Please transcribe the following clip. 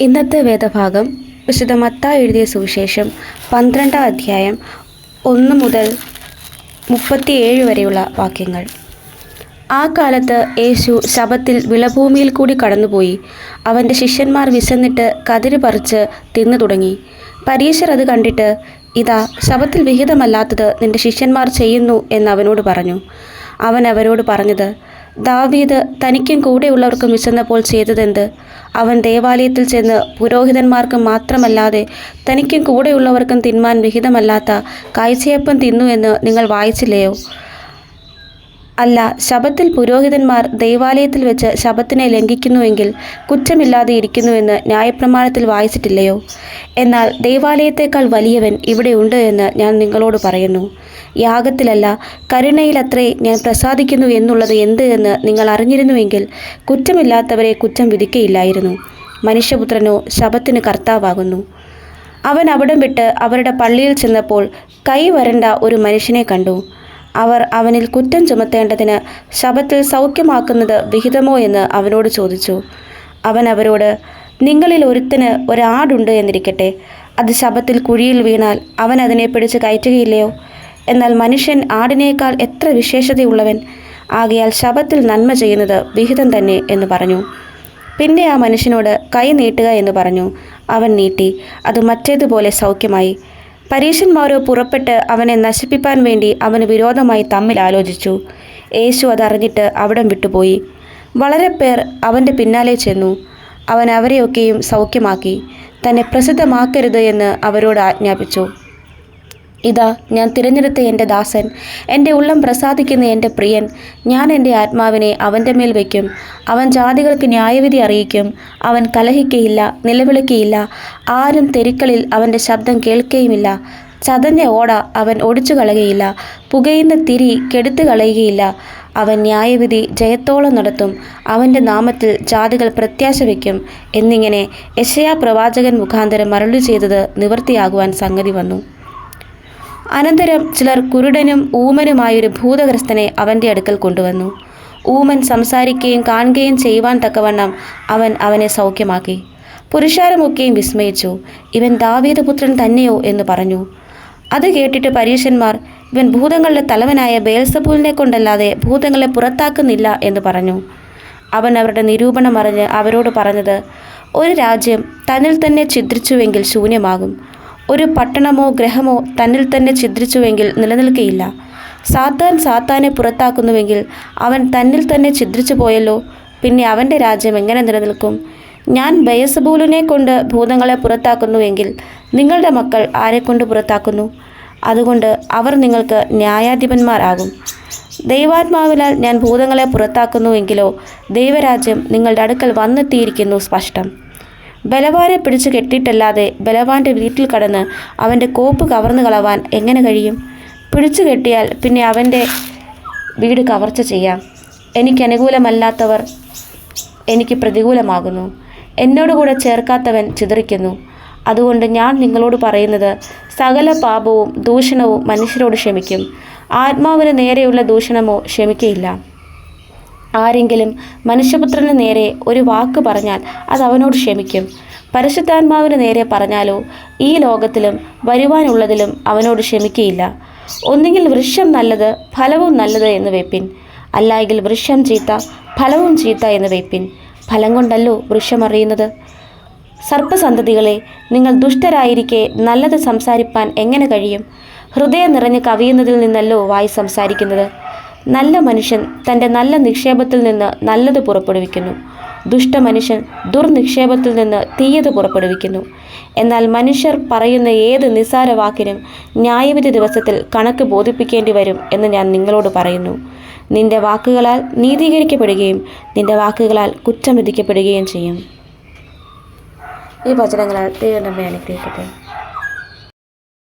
ഇന്നത്തെ വേദഭാഗം വിശുദ്ധ മത്ത എഴുതിയ സുവിശേഷം പന്ത്രണ്ടാം അധ്യായം ഒന്ന് മുതൽ മുപ്പത്തിയേഴ് വരെയുള്ള വാക്യങ്ങൾ. ആ കാലത്ത് യേശു ശബത്തിൽ വിളഭൂമിയിൽ കൂടി കടന്നുപോയി. അവന്റെ ശിഷ്യന്മാർ വിശന്നിട്ട് കതിര് പറിച്ച് തിന്നു തുടങ്ങി. പരീശർ അത് കണ്ടിട്ട് ഇതാ ശബത്തിൽ വിഹിതമല്ലാത്തത് നിന്റെ ശിഷ്യന്മാർ ചെയ്യുന്നു എന്ന് അവനോട് പറഞ്ഞു. അവൻ അവരോട് പറഞ്ഞത് ദാവീദ് തനിക്കും കൂടെയുള്ളവർക്കും വിശന്നപ്പോൾ ചെയ്തതെന്ത്? അവൻ ദേവാലയത്തിൽ ചെന്ന് പുരോഹിതന്മാർക്ക് മാത്രമല്ലാതെ തനിക്കും കൂടെയുള്ളവർക്കും തിന്മാൻ വിഹിതമല്ലാത്ത കാഴ്ചയപ്പം തിന്നു എന്ന് നിങ്ങൾ വായിച്ചില്ലയോ? അല്ല ശബത്തിൽ പുരോഹിതന്മാർ ദൈവാലയത്തിൽ വെച്ച് ശബത്തിനെ ലംഘിക്കുന്നുവെങ്കിൽ കുറ്റമില്ലാതെ ഇരിക്കുന്നുവെന്ന് ന്യായപ്രമാണത്തിൽ വായിച്ചിട്ടില്ലയോ? എന്നാൽ ദൈവാലയത്തേക്കാൾ വലിയവൻ ഇവിടെ ഉണ്ട് എന്ന് ഞാൻ നിങ്ങളോട് പറയുന്നു. യാഗത്തിലല്ല കരുണയിലത്രേ ഞാൻ പ്രസാദിക്കുന്നു എന്നുള്ളത് എന്ത് എന്ന് നിങ്ങൾ അറിഞ്ഞിരുന്നുവെങ്കിൽ കുറ്റമില്ലാത്തവരെ കുറ്റം വിധിക്കയില്ലായിരുന്നു. മനുഷ്യപുത്രനോ ശബത്തിന് കർത്താവാകുന്നു. അവൻ അവിടം വിട്ട് അവരുടെ പള്ളിയിൽ ചെന്നപ്പോൾ കൈ വരണ്ട ഒരു മനുഷ്യനെ കണ്ടു. അവർ അവനിൽ കുറ്റം ചുമത്തേണ്ടതിന് ശബത്തിൽ സൗഖ്യമാക്കുന്നത് വിഹിതമോ എന്ന് അവനോട് ചോദിച്ചു. അവൻ അവരോട് നിങ്ങളിൽ ഒരുത്തിന് ഒരാടുണ്ട് എന്നിരിക്കട്ടെ. അത് ശബത്തിൽ കുഴിയിൽ വീണാൽ അവൻ അതിനെ പിടിച്ച് കയറ്റുകയില്ലയോ? എന്നാൽ മനുഷ്യൻ ആടിനേക്കാൾ എത്ര വിശേഷതയുള്ളവൻ. ആകയാൽ ശബത്തിൽ നന്മ ചെയ്യുന്നത് വിഹിതം തന്നെ എന്ന് പറഞ്ഞു. പിന്നെ ആ മനുഷ്യനോട് കൈ നീട്ടുക എന്ന് പറഞ്ഞു. അവൻ നീട്ടി. അത് മറ്റേതുപോലെ സൗഖ്യമായി. പരീശന്മാരോ പുറപ്പെട്ട് അവനെ നശിപ്പിപ്പാൻ വേണ്ടി അവന് വിരോധമായി തമ്മിൽ ആലോചിച്ചു. യേശു അതറിഞ്ഞിട്ട് അവിടം വിട്ടുപോയി. വളരെ പേർ അവന്റെ പിന്നാലെ ചെന്നു. അവൻ അവരെയൊക്കെയും സൗഖ്യമാക്കി. തന്നെ പ്രസിദ്ധമാക്കരുത് എന്ന് അവരോട് ആജ്ഞാപിച്ചു. ഇതാ ഞാൻ തിരഞ്ഞെടുത്ത എന്റെ ദാസൻ. എന്റെ ഉള്ളം പ്രസാദിക്കുന്ന എന്റെ പ്രിയൻ. ഞാൻ എന്റെ ആത്മാവിനെ അവന്റെ മേൽ വയ്ക്കും. അവൻ ജാതികൾക്ക് ന്യായവിധി അറിയിക്കും. അവൻ കലഹിക്കയില്ല നിലവിളിക്കയില്ല. ആരും തെരുക്കളിൽ അവന്റെ ശബ്ദം കേൾക്കുകയുമില്ല ചതഞ്ഞ ഓട അവൻ ഒടിച്ചു കളയുകയില്ല. പുകയുന്ന തിരി കെടുത്തു കളയുകയില്ല. അവൻ ന്യായവിധി ജയത്തോളം നടത്തും. അവന്റെ നാമത്തിൽ ജാതികൾ പ്രത്യാശ വയ്ക്കും. എന്നിങ്ങനെ യശയാ പ്രവാചകൻ മുഖാന്തരം മരളു ചെയ്തത് നിവൃത്തിയാകുവാൻ സംഗതി വന്നു. അനന്തരം ചിലർ കുരുടനും ഊമനുമായൊരു ഭൂതഗ്രസ്തനെ അവന്റെ അടുക്കൽ കൊണ്ടുവന്നു. ഊമൻ സംസാരിക്കുകയും കാണുകയും ചെയ്യുവാൻ തക്കവണ്ണം അവൻ അവനെ സൗഖ്യമാക്കി. പുരുഷാരമൊക്കെയും വിസ്മയിച്ചു. ഇവൻ ദാവീദപുത്രൻ തന്നെയോ എന്ന് പറഞ്ഞു. അത് കേട്ടിട്ട് പരീക്ഷന്മാർ ഇവൻ ഭൂതങ്ങളുടെ തലവനായ ബേൽസബൂലിനെ കൊണ്ടല്ലാതെ ഭൂതങ്ങളെ പുറത്താക്കുന്നില്ല എന്ന് പറഞ്ഞു. അവൻ അവരുടെ നിരൂപണം അറിഞ്ഞ് അവരോട് പറഞ്ഞത് ഒരു രാജ്യം തന്നിൽ തന്നെ ഛിദ്രിച്ചുവെങ്കിൽ ശൂന്യമാകും. ഒരു പട്ടണമോ ഗ്രഹമോ തന്നിൽ തന്നെ ഛിദ്രിച്ചുവെങ്കിൽ നിലനിൽക്കയില്ല. സാത്താൻ സാത്താനെ പുറത്താക്കുന്നുവെങ്കിൽ അവൻ തന്നിൽ തന്നെ ഛിദ്രിച്ചു പോയല്ലോ. പിന്നെ അവന്റെ രാജ്യം എങ്ങനെ നിലനിൽക്കും? ഞാൻ ബയസബൂലിനെ കൊണ്ട് ഭൂതങ്ങളെ പുറത്താക്കുന്നുവെങ്കിൽ നിങ്ങളുടെ മക്കൾ ആരെക്കൊണ്ട് പുറത്താക്കുന്നു? അതുകൊണ്ട് അവർ നിങ്ങൾക്ക് ന്യായാധിപന്മാരാകും ദൈവാത്മാവിനാൽ ഞാൻ ഭൂതങ്ങളെ പുറത്താക്കുന്നുവെങ്കിലോ ദൈവരാജ്യം നിങ്ങളുടെ അടുക്കൽ വന്നെത്തിയിരിക്കുന്നു സ്പഷ്ടം. ബലവാനെ പിടിച്ചു കെട്ടിയിട്ടല്ലാതെ ബലവാന്റെ വീട്ടിൽ കടന്ന് അവന്റെ കോപ്പ് കവർന്നു കളവാൻ എങ്ങനെ കഴിയും? പിടിച്ചു കെട്ടിയാൽ പിന്നെ അവന്റെ വീട് കവർച്ച ചെയ്യാം. എനിക്ക് അനുകൂലമല്ലാത്തവർ എനിക്ക് പ്രതികൂലമാകുന്നു. എന്നോടുകൂടെ ചേർക്കാത്തവൻ ചിതറിക്കുന്നു. അതുകൊണ്ട് ഞാൻ നിങ്ങളോട് പറയുന്നത് സകല പാപവും ദൂഷണവും മനുഷ്യരോട് ക്ഷമിക്കും. ആത്മാവിന് നേരെയുള്ള ദൂഷണമോ ക്ഷമിക്കയില്ല. ആരെങ്കിലും മനുഷ്യപുത്രന് നേരെ ഒരു വാക്ക് പറഞ്ഞാൽ അത് അവനോട് ക്ഷമിക്കും. പരിശുദ്ധാത്മാവിന് നേരെ പറഞ്ഞാലോ ഈ ലോകത്തിലും വരുവാനുള്ളതിലും അവനോട് ക്ഷമിക്കുകയില്ല ഒന്നുകിൽ വൃക്ഷം നല്ലത് ഫലവും നല്ലത് എന്ന് വെപ്പിൻ. അല്ലായെങ്കിൽ വൃക്ഷം ചീത്ത ഫലവും ചീത്ത എന്ന് വെപ്പിൻ. ഫലം കൊണ്ടല്ലോ വൃക്ഷം അറിയുന്നത്? സർപ്പസന്തതികളെ നിങ്ങൾ ദുഷ്ടരായിരിക്കെ നല്ലത് സംസാരിപ്പാൻ എങ്ങനെ കഴിയും? ഹൃദയം നിറഞ്ഞ് കവിയുന്നതിൽ നിന്നല്ലോ വായി സംസാരിക്കുന്നത്? നല്ല മനുഷ്യൻ തന്റെ നല്ല നിക്ഷേപത്തിൽ നിന്ന് നല്ലത് പുറപ്പെടുവിക്കുന്നു. ദുഷ്ടമനുഷ്യൻ ദുർനിക്ഷേപത്തിൽ നിന്ന് തീയത് പുറപ്പെടുവിക്കുന്നു. എന്നാൽ മനുഷ്യർ പറയുന്ന ഏത് നിസ്സാര വാക്കിനും ന്യായവിധി ദിവസത്തിൽ കണക്ക് ബോധിപ്പിക്കേണ്ടി വരും എന്ന് ഞാൻ നിങ്ങളോട് പറയുന്നു. നിന്റെ വാക്കുകളാൽ നീതീകരിക്കപ്പെടുകയും നിന്റെ വാക്കുകളാൽ കുറ്റം വിധിക്കപ്പെടുകയും ചെയ്യും. ഈ വചനങ്ങളാൽ ദൈവം നമ്മെ അനുഗ്രഹിക്കട്ടെ.